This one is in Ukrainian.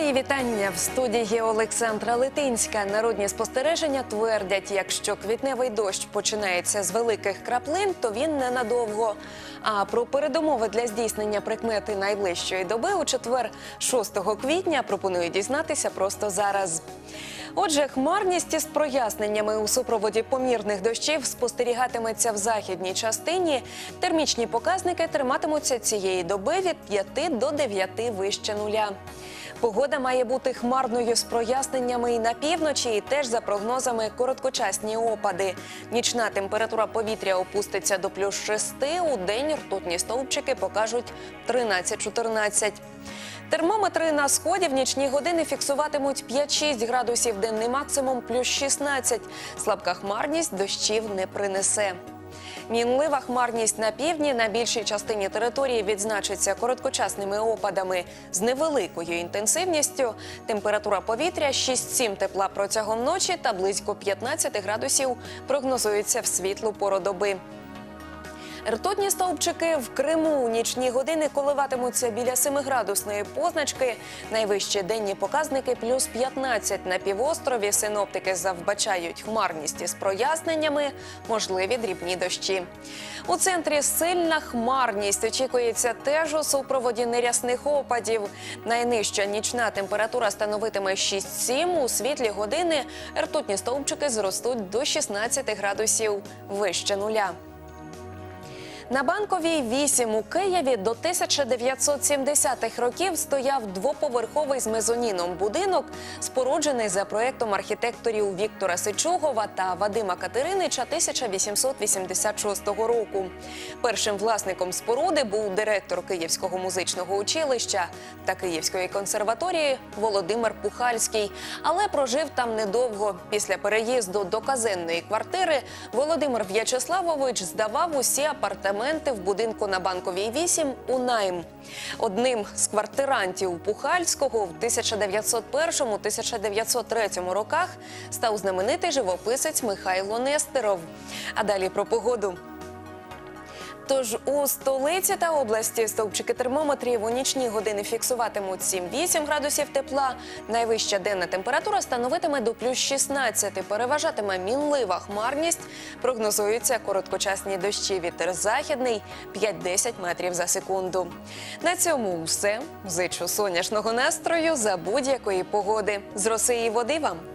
вітання в студії Олександра Литинська. Народні спостереження твердять, якщо квітневий дощ починається з великих краплин, то він ненадовго. А про передумови для здійснення прикмети найближчої доби у четвер, 6 квітня, пропоную дізнатися просто зараз. Отже, хмарність із проясненнями у супроводі помірних дощів спостерігатиметься в західній частині. Термічні показники триматимуться цієї доби від 5 до 9 вище нуля. Погода має бути хмарною з проясненнями і на півночі, і теж за прогнозами короткочасні опади. Нічна температура повітря опуститься до плюс 6, у день ртутні стовпчики покажуть 13-14. Термометри на сході в нічні години фіксуватимуть 5-6 градусів, денний максимум плюс 16. Слабка хмарність дощів не принесе. Мінлива хмарність на півдні на більшій частині території відзначиться короткочасними опадами з невеликою інтенсивністю. Температура повітря 6-7 тепла протягом ночі та близько 15 градусів прогнозується в світлу пору доби. Ртутні стовпчики в Криму нічні години коливатимуться біля 7-градусної позначки. Найвищі денні показники плюс 15 на півострові. Синоптики завбачають хмарність із проясненнями, можливі дрібні дощі. У центрі сильна хмарність очікується теж у супроводі нерясних опадів. Найнижча нічна температура становитиме 6-7. У світлі години ртутні стовпчики зростуть до 16 градусів вище нуля. На банковій 8 у Києві до 1970-х років стояв двоповерховий з мезоніном будинок, споруджений за проектом архітекторів Віктора Сичугова та Вадима Катеринича 1886 року. Першим власником споруди був директор Київського музичного училища та Київської консерваторії Володимир Пухальський, але прожив там недовго. Після переїзду до казенної квартири Володимир В'ячеславович здавав усі апартаменти в будинку на банковій 8 у найм. Одним з квартирантів Пухальського в 1901-1903 роках став знаменитий живописець Михайло Нестеров. А далі про погоду. Тож у столиці та області стовпчики термометрів у нічні години фіксуватимуть 7-8 градусів тепла. Найвища денна температура становитиме до плюс 16. Переважатиме мінлива хмарність. Прогнозуються короткочасні дощі. Вітер західний 5-10 метрів за секунду. На цьому все. Зичу сонячного настрою за будь-якої погоди. З роси і води вам.